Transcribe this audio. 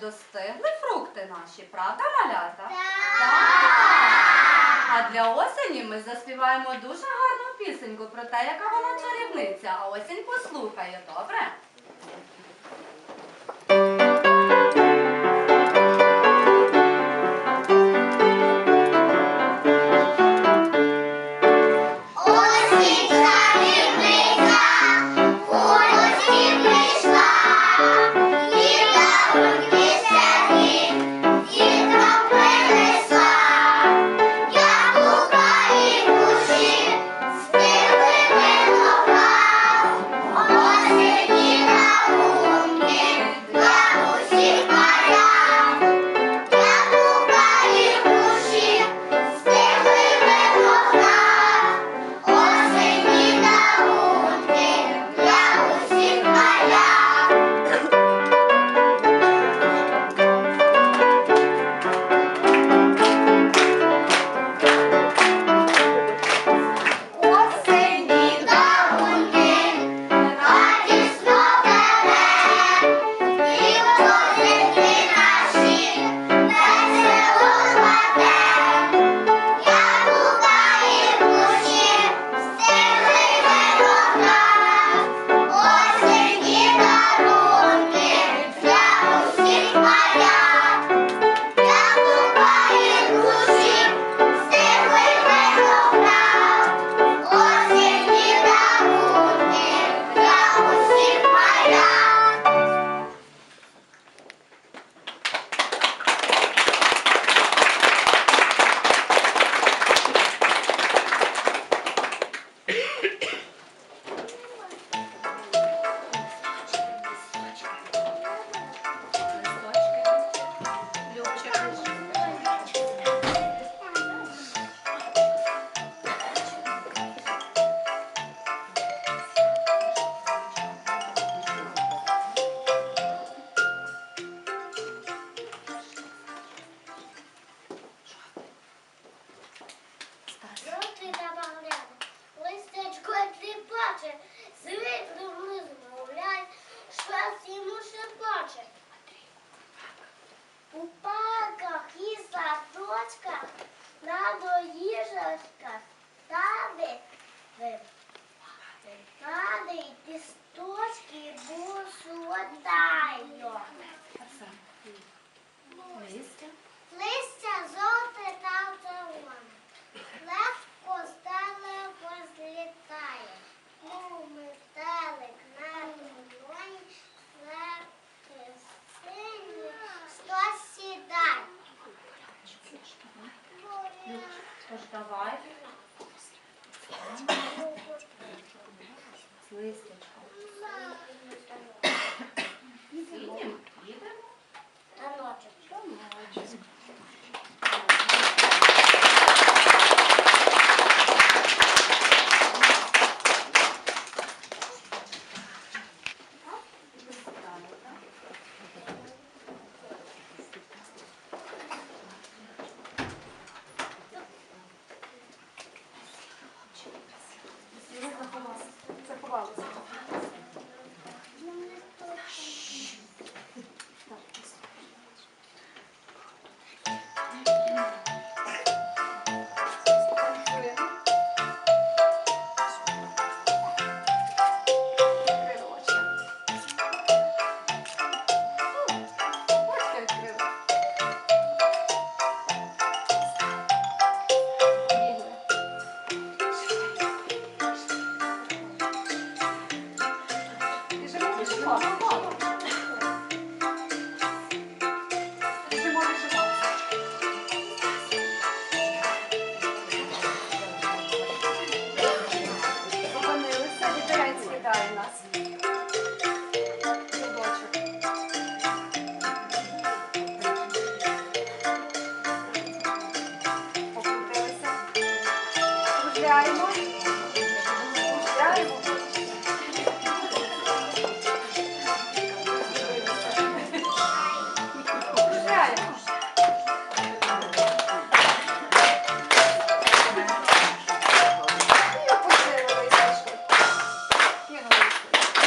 достигли фрукти наші, правда, малята? Так. А для осені ми заспіваємо дуже гарну пісеньку про те, яка вона чарівниця. А осінь послухає, добре? Жовтий добавляє, листечко тріпаче, з вітром розмовляє, щось йому шепоче. У парках і садочках, на доїжджах тади, тади листочки бусудаю. Листя. Листя жовте та давай. З vai morrer.